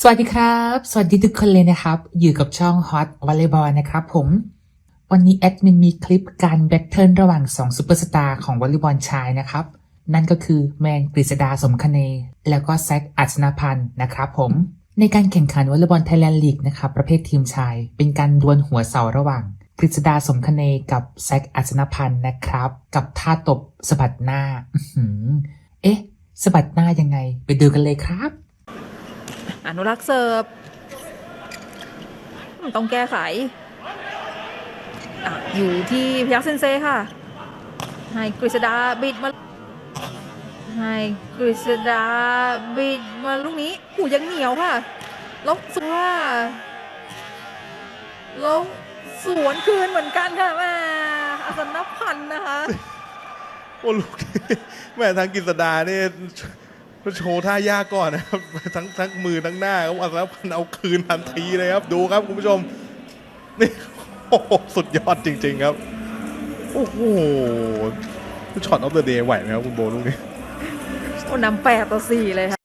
สวัสดีครับ สวัสดีทุกคนเลยนะครับ อยู่กับช่อง Hot Volleyball นะครับผม วันนี้แอดมินมีคลิปการแบทเทิลระหว่าง2ซูเปอร์สตาร์ของวอลเลย์บอลชายนะครับ นั่นก็คือแมนกฤษดาสมคเน แล้วก็แซคอัศนพันธ์นะครับผม ในการแข่งขันวอลเลย์บอลไทยแลนด์ลีกนะครับประเภททีมชาย เป็นการดวลหัวเสาระหว่างกฤษดาสมคเนกับแซคอัศนพันธ์นะครับ กับท่าตบสะบัดหน้าเอ๊ะสะบัดหน้ายังไง ไปดูกันเลยครับ อนุรักษ์เสิร์ฟต้องแก้ไขออยู่ที่พยักเซนเซค่ะ ให้กฤษดาบิดมา ให้กฤษดาบิดมาลูกนี้หูยังเหนียวค่ะแล้วสว่าแล้วสวนคืนเหมือนกันค่ะแม่อาสนพันธ์นะคะ โอ้ลูกแม่ทางกิษดาเนี่ย โชว์ท่ายากก่อนนะครับ ทั้งทั้งมือทั้งหน้าครับอัศวพันธ์เอาคืนทันทีเลยครับ ดูครับคุณผู้ชม นี่โอ้โหสุดยอดจริง ๆครับ โอ้โหช็อตออฟเดอะเดย์ไหวไหมครับคุณโบลูกนี้ โอ้นำแปดต่อสี่เลยค่ะ